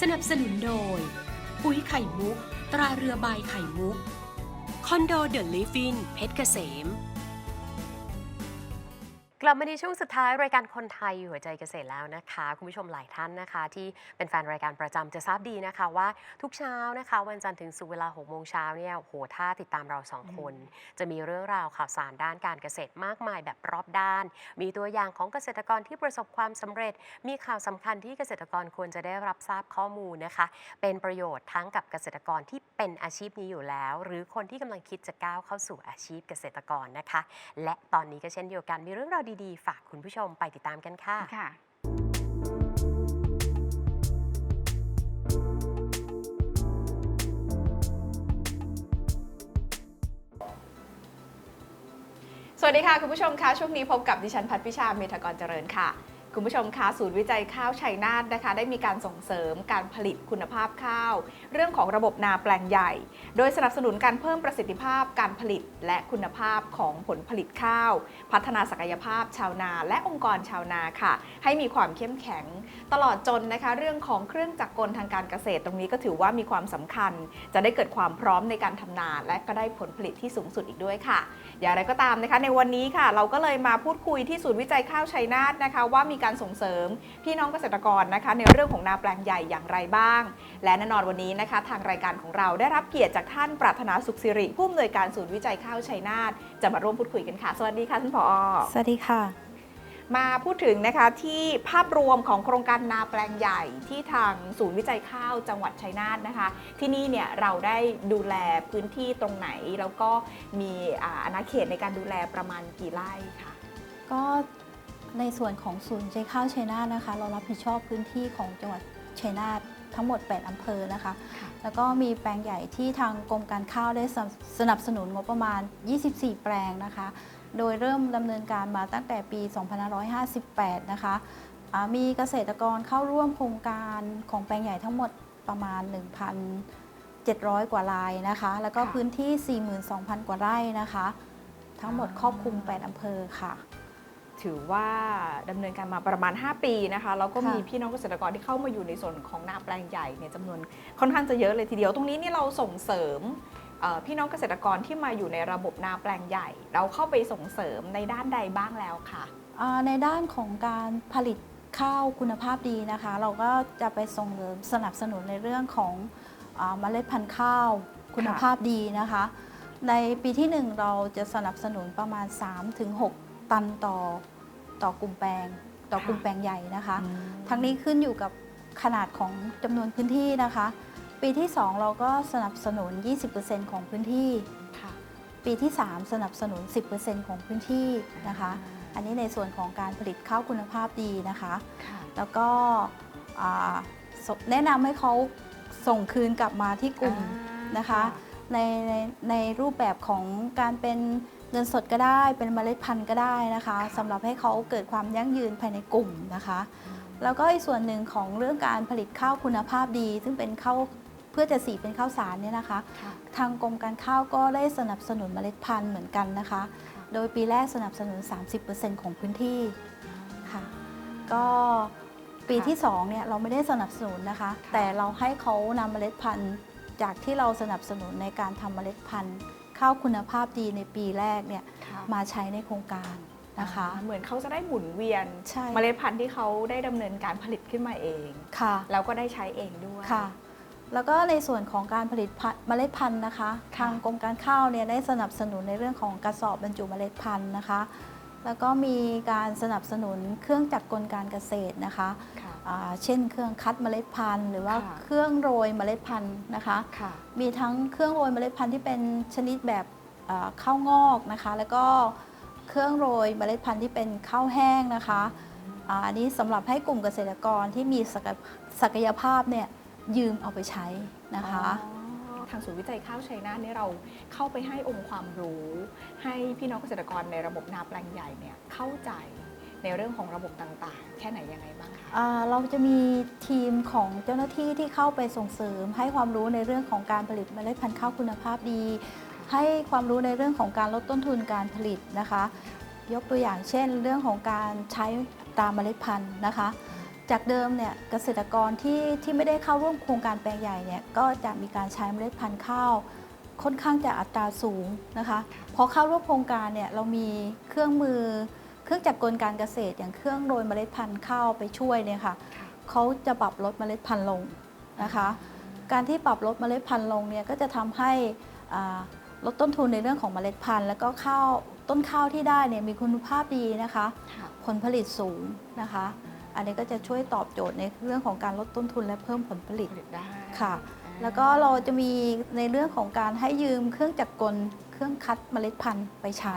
สนับสนุนโดย ปุ๋ยไข่มุก ตราเรือใบไข่มุก คอนโดเดอะลิฟฟินเพชรเกษม กลับมาในช่วงสุดท้ายรายการคนไทยหัวใจเกษตรแล้วนะคะ คุณผู้ชมหลายท่านนะคะ ที่เป็นแฟนรายการประจำจะทราบดีนะคะ ว่าทุกเช้านะคะ วันจันทร์ถึงศุกเวลา6โมงเช้าเนี่ยโอ้โหถ้าติดตามเราสองคน จะมีเรื่องราวข่าวสารด้านการเกษตรมากมายแบบรอบด้าน มีตัวอย่างของเกษตรกรที่ประสบความสำเร็จ มีข่าวสำคัญที่เกษตรกรควรจะได้รับทราบข้อมูลนะคะ เป็นประโยชน์ทั้งกับเกษตรกรที่เป็นอาชีพนี้อยู่แล้ว หรือคนที่กำลังคิดจะก้าวเข้าสู่อาชีพเกษตรกรนะคะ และตอนนี้ก็เช่นเดียวกันมีเรื่องราวดีๆ ฝากคุณผู้ชมไปติดตามกันค่ะค่ะสวัสดีค่ะ คุณผู้ชมคะช่วงนี้พบกับดิฉันพัฒพิชาเมธากรเจริญค่ะ คุณผู้ชมคะศูนย์วิจัยข้าวชัยนาทนะคะ ได้มีการส่งเสริมการผลิตคุณภาพข้าว เรื่องของระบบนาแปลงใหญ่ โดยสนับสนุนการเพิ่มประสิทธิภาพการผลิตและคุณภาพของผลผลิตข้าว พัฒนาศักยภาพชาวนา และองค์กรชาวนาค่ะ ให้มีความเข้มแข็ง ตลอดจนนะคะ เรื่องของเครื่องจักรกลทางการเกษตรตรงนี้ก็ถือว่ามีความสำคัญ จะได้เกิดความพร้อมในการทำนา และก็ได้ผลผลิตที่สูงสุดอีกด้วยค่ะ อย่างไรก็ตามนะคะ ในวันนี้ค่ะ เราก็เลยมาพูดคุยที่ศูนย์วิจัยข้าวชัยนาทนะคะว่ามีการส่งเสริม พี่น้องเกษตรกรนะคะ ในเรื่องของนาแปลงใหญ่อย่างไรบ้าง และแน่นอนวันนี้นะคะ ทางรายการของเราได้รับเกียรติจากท่านปรารถนาสุขสิริผู้อำนวยการศูนย์วิจัยข้าวชัยนาทจะมาร่วมพูดคุยกันค่ะ สวัสดีค่ะท่านผอสวัสดีค่ะ มาพูดถึงนะคะที่ภาพรวมของโครงการนาแปลงใหญ่ที่ทางศูนย์วิจัยข้าวจังหวัดชัยนาทนะคะ ที่นี่เนี่ยเราได้ดูแลพื้นที่ตรงไหน แล้วก็มีอ่าอาณาเขตในการดูแลประมาณกี่ไร่ค่ะก็ ในส่วนของศูนย์ใจข้าวชัยนาทนะคะ เรารับผิดชอบพื้นที่ของจังหวัดชัยนาททั้งหมด 8 อำเภอนะคะค่ะแล้วก็มีแปลงใหญ่ที่ทางกรมการข้าวได้สนับสนับสนุนงบประมาณ 24 แปลงนะคะ โดยเริ่มดำเนินการมาตั้งแต่ปี 2558 นะคะอ่ามีเกษตรกรเข้าร่วมโครงการของแปลงใหญ่ทั้งหมดประมาณ 1,700 กว่ารายนะคะ แล้วก็ค่ะพื้นที่ 42,000 กว่าไร่นะคะ ทั้งหมดครอบคลุม 8 อำเภอค่ะ ถือว่าดำเนินการมาประมาณ 5 ปีนะคะแล้วก็ค่ะมีพี่น้องเกษตรกรที่เข้ามาอยู่ในส่วนของนาแปลงใหญ่เนี่ยจำนวนค่อนข้างจะเยอะเลยทีเดียวตรงนี้นี่เราส่งเสริมเอ่อพี่น้องเกษตรกรที่มาอยู่ในระบบนาแปลงใหญ่ เราเข้าไปส่งเสริมในด้านใดบ้างแล้วค่ะอ่าในด้านของการผลิตข้าวคุณภาพดีนะคะ เราก็จะไปส่งเสริมสนับสนุนในเรื่องของอาเมล็ดพันธุ์ข้าวคุณภาพดีนะคะ ในปีที่ 1 เราจะสนับสนุนประมาณ 3-6 ตันต่อ ต่อกลุ่มแปลง ต่อกลุ่มค่ะแปลงใหญ่นะคะ ทั้งนี้ขึ้นอยู่กับขนาดของจำนวนพื้นที่นะคะ ปีที่ 2 เราก็สนับสนุน 20%ของพื้นที่ค่ะปีที่ 3 สนับสนุน 10%ของพื้นที่นะคะ อันนี้ในส่วนของการผลิตข้าวคุณภาพดีนะคะค่ะแล้วก็อ่าสแนะนำให้เขาส่งคืนกลับมาที่กลุ่มนะคะ ในในในรูปแบบของการเป็น เงินสดก็ได้เป็นเมล็ดพันธุ์ก็ได้นะคะสำหรับให้เขาเกิดความยั่งยืนภายในกลุ่มนะคะ แล้วก็อีกส่วนหนึ่งของเรื่องการผลิตข้าวคุณภาพดี ซึ่งเป็นข้าวเพื่อจะสีเป็นข้าวสารเนี่ยนะคะค่ะทางกรมการข้าวก็ได้สนับสนุนเมล็ดพันธุ์เหมือนกันนะคะ โดยปีแรกสนับสนุน 30%ของพื้นที่ค่ะก็ปีที่2เนี่ยเราไม่ได้สนับสนุนนะคะค่ะแต่เราให้เขานำเมล็ดพันธุ์จากที่เราสนับสนุนในการทำเมล็ดพันธุ์ ข้าวคุณภาพดีในปีแรกเนี่ยค่ะมาใช้ในโครงการนะคะอ่าเหมือนเขาจะได้หมุนเวียนใช่เมล็ดพันธุ์ที่เขาได้ดำเนินการผลิตขึ้นมาเองค่ะแล้วก็ได้ใช้เองด้วยค่ะ แล้วก็ในส่วนของการผลิตพันธุ์เมล็ดพันธุ์นะคะค่ะทางกรมการข้าวเนี่ยได้สนับสนุนในเรื่องของกระสอบบรรจุเมล็ดพันธุ์นะคะ แล้วก็มีการสนับสนุนเครื่องจักรกลการเกษตรนะคะค่ะอ่า เช่นเครื่องคัดเมล็ดพันธุ์ หรือว่าค่ะเครื่องโรยเมล็ดพันธุ์นะคะค่ะมีทั้งเครื่องโรยเมล็ดพันธุ์ที่เป็นชนิดแบบอ่าข้าวงอกนะคะ แล้วก็เครื่องโรยเมล็ดพันธุ์ที่เป็นข้าวแห้งนะคะอาอันนี้สำหรับให้กลุ่มเกษตรกรที่มีศักยศักยภาพเนี่ยยืมเอาไปใช้นะคะอ๋อทางศูนย์วิจัยข้าวชัยนาทนี่เราเข้าไปให้องค์ความรู้ ให้พี่น้องเกษตรกรในระบบนาแปลงใหญ่เนี่ยเข้าใจในเรื่องของระบบต่างๆ แค่ไหนยังไงบ้างคะอ่า เราจะมีทีมของเจ้าหน้าที่ที่เข้าไปส่งเสริม ให้ความรู้ในเรื่องของการผลิตเมล็ดพันธุ์ข้าวคุณภาพดี ให้ความรู้ในเรื่องของการลดต้นทุนการผลิตนะคะ ยกตัวอย่างเช่น เรื่องของการใช้ตราเมล็ดพันธุ์นะคะ จากเดิมเนี่ยเกษตรกรที่ที่ไม่ได้เข้าร่วมโครงการแปลงใหญ่เนี่ยก็จะมีการใช้เมล็ดพันธุ์ข้าวค่อนข้างจะอัตราสูงนะคะพอเข้าร่วมโครงการเนี่ยเรามีเครื่องมือ เครื่องจักรกลการเกษตรอย่างเครื่องโรยเมล็ดพันธุ์ข้าวไปช่วยเนี่ยค่ะเขาจะปรับลดเมล็ดพันธุ์ลงนะคะ การที่ปรับลดเมล็ดพันธุ์ลงเนี่ยก็จะทำให้อ่าลดต้นทุนในเรื่องของเมล็ดพันธุ์ แล้วก็ข้าวต้นข้าวที่ได้เนี่ยมีคุณภาพดีนะคะค่ะผลผลิตสูงนะคะ อันนี้ก็จะช่วยตอบโจทย์ในเรื่องของการลดต้นทุนและเพิ่มผลผลิตผลิตได้ค่ะอ่าแล้วก็เราจะมีในเรื่องของการให้ยืมเครื่องจักรกล เครื่องคัดเมล็ดพันธุ์ไปใช้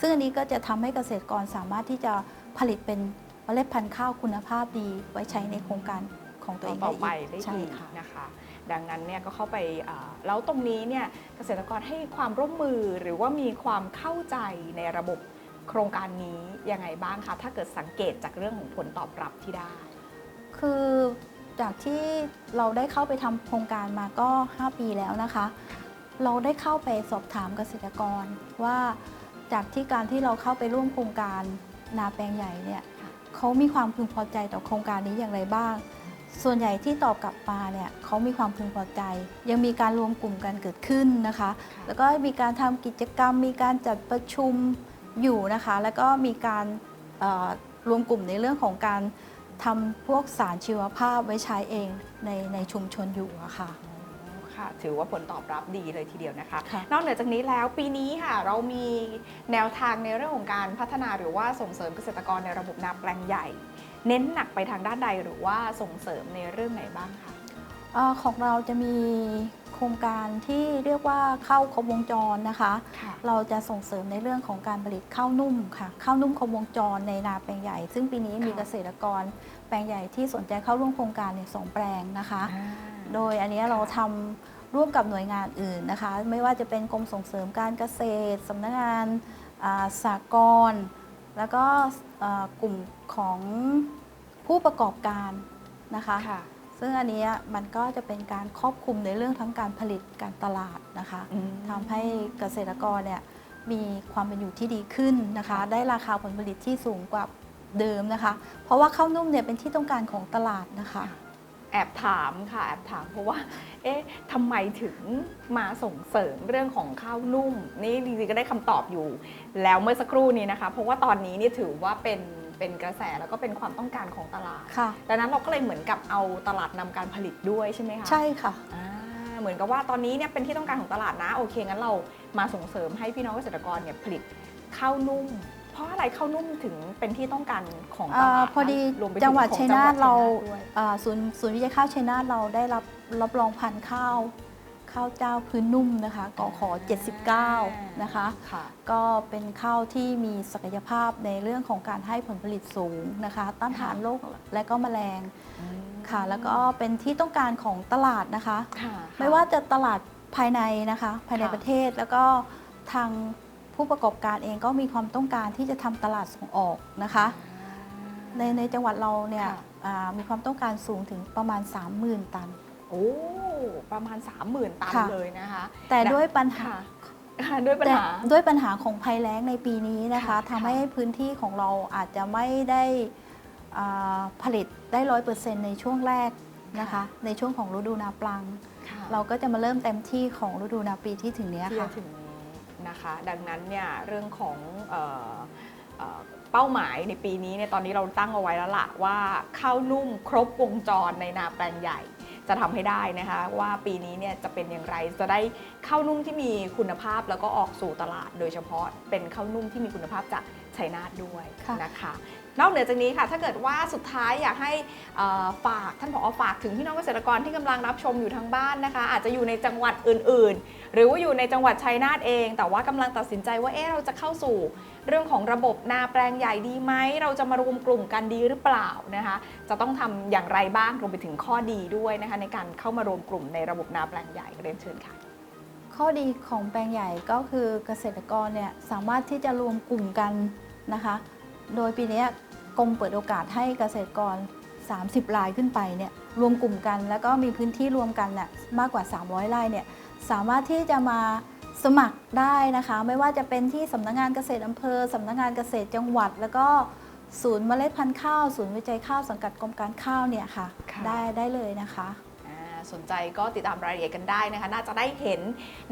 ซึ่งอันนี้ก็จะทำให้เกษตรกรสามารถที่จะผลิตเป็นเมล็ดพันธุ์ข้าวคุณภาพดีไว้ใช้ในโครงการของตัวเองต่ได้อไปอีกได้ใช่ดีค่ะนะคะ ดังนั้นเนี่ยก็เข้าไปอ่าแล้วตรงนี้เนี่ยเกษตรกรให้ความร่วมมือหรือว่ามีความเข้าใจในระบบโครงการนี้ยังไงบ้างคะถ้าเกิดสังเกตจากเรื่องของผลตอบรับที่ได้ คือจากที่เราได้เข้าไปทำโครงการมาก็ 5 ปีแล้วนะคะ เราได้เข้าไปสอบถามเกษตรกรว่าจากที่การที่เราเข้าไปร่วมโครงการนาแปลงใหญ่เนี่ยค่ะเขามีความพึงพอใจต่อโครงการนี้อย่างไรบ้าง ส่วนใหญ่ที่ตอบกลับมาเนี่ยเขามีความพึงพอใจ ยังมีการรวมกลุ่มกันเกิดขึ้นนะคะ แล้วก็มีการทำกิจกรรม มีการจัดประชุมอยู่นะคะ แล้วก็มีการเอ่อรวมกลุ่มในเรื่องของการทำพวกสารชีวภาพไว้ใช้เองในในชุมชนอยู่อะค่ะ ค่ะ ถือว่าผลตอบรับดีเลยทีเดียวนะคะค่ะนอกเหนือจากนี้แล้วปีนี้ค่ะเรามีแนวทางในเรื่องของการพัฒนาหรือว่าส่งเสริมเกษตรกรในระบบนาแปลงใหญ่ เน้นหนักไปทางด้านใดหรือว่าส่งเสริมในเรื่องไหนบ้างคะเออของเราจะมีโครงการที่เรียกว่าเข้าครบวงจรนะคะค่ะเราจะส่งเสริมในเรื่องของการผลิตข้าวนุ่มค่ะข้าวนุ่มครบวงจรในนาแปลงใหญ่ ซึ่งปีนี้มีค่ะเกษตรกรแปลงใหญ่ที่สนใจเข้าร่วมโครงการเนี่ยสองแปลงนะคะ โดยอันเนี้ยเราทำร่วมกับหน่วยงานอื่นนะคะ ไม่ว่าจะเป็นกรมส่งเสริมการเกษตรสำนักงานอ่าสากลแล้วก็อ่ากลุ่มของผู้ประกอบการนะคะค่ะซึ่งอันเนี้ยมันก็จะเป็นการครอบคลุมในเรื่องทั้งการผลิตการตลาดนะคะอืมทำให้เกษตรกรเนี่ยมีความเป็นอยู่ที่ดีขึ้นนะคะ ได้ราคาผลผลิตที่สูงกว่าเดิมนะคะ เพราะว่าข้าวนุ่มเนี่ยเป็นที่ต้องการของตลาดนะคะ แอบถามค่ะแอบถามเพราะว่า เอ๊ะทำไมถึงมาส่งเสริมเรื่องของข้าวนุ่ม นี่จริงๆก็ได้คำตอบอยู่ แล้วเมื่อสักครู่นี้นะคะ เพราะว่าตอนนี้นี่ถือว่าเป็นเป็นกระแสแล้วก็เป็นความต้องการของตลาดค่ะ ดังนั้นเราก็เลยเหมือนกับเอาตลาดนำการผลิตด้วยใช่ไหมคะ ใช่ค่ะ อ่าเหมือนกับว่าตอนนี้เนี่ยเป็นที่ต้องการของตลาดนะ โอเคงั้นเรามาส่งเสริมให้พี่น้องเกษตรกรเนี่ยผลิตข้าวนุ่ม เพราะอะไรข้าวนุ่มถึงเป็นที่ต้องการของตลาอาดพอดีรวมไปถึจังหวัดของชัยนาทจังหวัดเราชัยนาทด้วยอ่าศูนย์ศูนย์วิจัยข้าวชัยนาทเราได้รับรับรองพันธุ์ข้าว ข้าวเจ้าพื้นนุ่มนะคะกขอ79 นะคะ ค่ะ ก็เป็นข้าวที่มีศักยภาพในเรื่องของการให้ผลผลิตสูงนะคะ ต้านทานโรคและก็แมลงค่ะ แล้วก็เป็นที่ต้องการของตลาดนะคะ ค่ะ ไม่ว่าจะตลาดภายในนะคะ ภายในค่ะ ประเทศแล้วก็ทาง ผู้ประกอบการเองก็มีความต้องการที่จะทำตลาดส่งออกนะคะ ในในจังหวัดเราเนี่ยค่ะ อ่ามีความต้องการสูงถึงประมาณ 30,000 ตัน โอ้ประมาณ 30,000 ตันค่ะ เลยนะคะ แต่ด้วยปัญหา ค่ะค่ะด้วยปัญแต่หาด้วยปัญหาของภัยแล้งในปีนี้นะคะค่ะทำให้พื้นที่ของเราอาจจะไม่ได้อ่าผลิตได้ร้อยเปอร์เซ็นต์ในช่วงแรกนะคะในช่วงของฤดูนาปลัง ค่ะเราก็จะมาเริ่มเต็มที่ของฤดูนาปีที่ถึงเนี้ยที่ค่ะจะถึงนี้ นะคะ ดังนั้นเนี่ยเรื่องของเออเออเป้าหมายในปีนี้เนี่ยตอนนี้เราตั้งเอาไว้แล้วละว่าข้าวนุ่มครบวงจรในนาแปลงใหญ่ จะทำให้ได้นะคะ ว่าปีนี้เนี่ยจะเป็นอย่างไรจะได้ข้าวนุ่มที่มีคุณภาพแล้วก็ออกสู่ตลาด โดยเฉพาะเป็นข้าวนุ่มที่มีคุณภาพจากชัยนาทด้วยค่ะนะคะนอกเหนือจากนี้ค่ะถ้าเกิดว่าสุดท้ายอยากให้เอ่อฝากท่านผอฝากถึงพี่น้องเกษตรกรที่กำลังรับชมอยู่ทางบ้านนะคะ อาจจะอยู่ในจังหวัดอื่น ๆ หรือว่าอยู่ในจังหวัดชัยนาทเอง แต่ว่ากำลังตัดสินใจว่าเอ๊ะเราจะเข้าสู่ เรื่องของระบบนาแปลงใหญ่ดีไหม เราจะมารวมกลุ่มกันดีหรือเปล่านะคะ จะต้องทำอย่างไรบ้างรวมไปถึงข้อดีด้วยนะคะ ในการเข้ามารวมกลุ่มในระบบนาแปลงใหญ่เรียนเชิญค่ะ ข้อดีของแปลงใหญ่ก็คือเกษตรกรเนี่ยสามารถที่จะรวมกลุ่มกันนะคะ โดยปีนี้กรมเปิดโอกาสให้เกษตรกร 30รายขึ้นไปเนี่ยรวมกลุ่มกัน แล้วก็มีพื้นที่รวมกันน่ะมากกว่า 300ไร่เนี่ยสามารถที่จะมา สมัครได้นะคะ ไม่ว่าจะเป็นที่สำนักงานเกษตรอำเภอสำนักงานเกษตรจังหวัด แล้วก็ศูนย์เมล็ดพันธุ์ข้าว ศูนย์วิจัยข้าวสังกัดกรมการข้าวเนี่ยค่ะ ค่ะ ได้ได้เลยนะคะ อ่าสนใจก็ติดตามรายละเอียดกันได้นะคะ น่าจะได้เห็น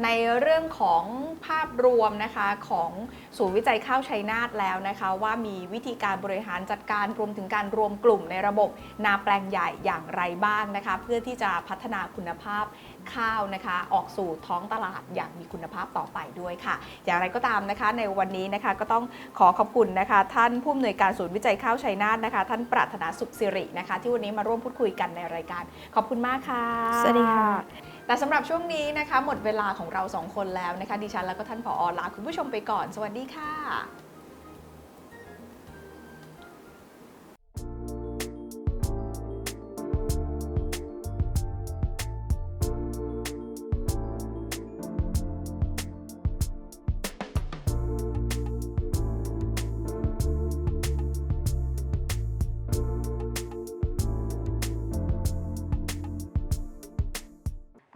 ในเรื่องของภาพรวมนะคะของศูนย์วิจัยข้าวชัยนาทแล้วนะคะ ว่ามีวิธีการบริหารจัดการรวมถึงการรวมกลุ่มในระบบนาแปลงใหญ่อย่างไรบ้างนะคะ เพื่อที่จะพัฒนาคุณภาพ ข้าวนะคะ ออกสู่ท้องตลาดอย่างมีคุณภาพต่อไปด้วยค่ะ อย่างไรก็ตามนะคะในวันนี้นะคะก็ต้องขอขอบคุณนะคะ ท่านผู้อำนวยการศูนย์วิจัยข้าวชัยนาทนะคะ ท่านปรารถนาสุขสิรินะคะ ที่วันนี้มาร่วมพูดคุยกันในรายการ ขอบคุณมากค่ะสวัสดีค่ะแต่สำหรับช่วงนี้นะคะ หมดเวลาของเราสองคนแล้วนะคะดิฉันแล้วก็ท่านผอลาคุณผู้ชมไปก่อน สวัสดีค่ะ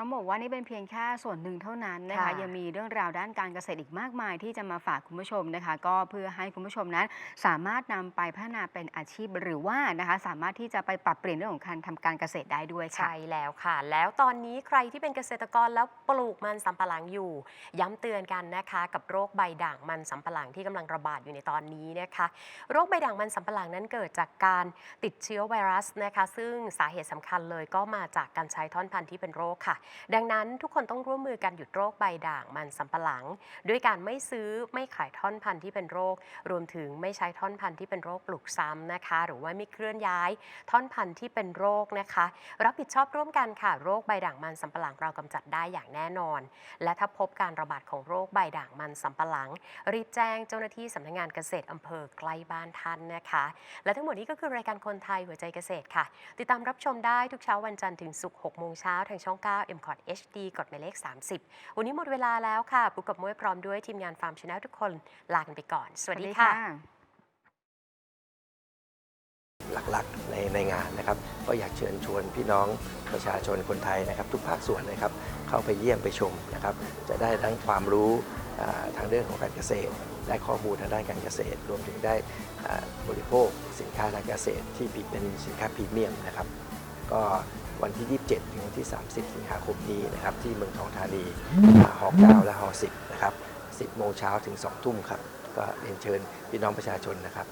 ต้องบอกว่านี่เป็นเพียงแค่ส่วนหนึ่งเท่านั้นนะคะค่ะยังมีเรื่องราวด้านการเกษตรอีกมากมาย ที่จะมาฝากคุณผู้ชมนะคะ ก็เพื่อให้คุณผู้ชมนั้น สามารถนำไปพัฒนาเป็นอาชีพหรือว่านะคะสามารถที่จะไปปรับเปลี่ยนเรื่องของการทำการเกษตรได้ด้วยค่ะใช่แล้วค่ะ แล้วตอนนี้ใครที่เป็นเกษตรกรแล้วปลูกมันสำปะหลังอยู่ ย้ำเตือนกันนะคะ กับโรคใบด่างมันสำปะหลังที่กำลังระบาดอยู่ในตอนนี้นะคะ โรคใบด่างมันสำปะหลังนั้นเกิดจากการติดเชื้อไวรัสนะคะ ซึ่งสาเหตุสำคัญเลยก็มาจากการใช้ท่อนพันธุ์ที่เป็นโรคค่ะดังนั้นทุกคนต้องร่วมมือกันหยุดโรคใบด่างมันสำปะหลัง ด้วยการไม่ซื้อไม่ขายท่อนพันธุ์ที่เป็นโรค รวมถึงไม่ใช้ท่อนพันธุ์ที่เป็นโรคปลูกซ้ำนะคะ หรือว่าไม่เคลื่อนย้ายท่อนพันธุ์ที่เป็นโรคนะคะ รับผิดชอบร่วมกันค่ะโรคใบด่างมันสำปะหลังเรากำจัดได้อย่างแน่นอน และถ้าพบการระบาดของโรคใบด่างมันสำปะหลัง รีบแจ้งเจ้าหน้าที่สำนักงานเกษตรอำเภอใกล้บ้านท่านนะคะ และทั้งหมดนี้ก็คือรายการคนไทยหัวใจเกษตรค่ะ ติดตามรับชมได้ทุกเช้าวันจันทร์ถึงศุกร์6โมงเช้าทางช่อง 9 m c o t HD กดหมายเลข 30 วันนี้หมดเวลาแล้วค่ะปุ๊กกับมุ้ยพร้อมด้วยทีมงานฟาร์มชาแนลทุกคนลากันไปก่อน สวัสดีค่ะ หลักๆในในงานนะครับ ก็อยากเชิญชวนพี่น้องประชาชนคนไทยนะครับ ทุกภาคส่วนนะครับ เข้าไปเยี่ยมไปชมนะครับ จะได้ทั้งความรู้อ่าทางเรื่องของการเกษตรได้ข้อมูลทางด้านการเกษตร รวมถึงได้อ่าบริโภคสินค้าทางเกษตรที่เป็นสินค้าพรีเมียมนะครับ ก็ วันที่ 27 ถึงวันที่ 30 สิงหาคมนี้นะครับที่เมืองทองธานีอ่าหอ9และหอ10 นะครับ 10 โมงเช้าถึง 2 ทุ่มครับ ก็เรียนเชิญพี่น้องประชาชนนะครับ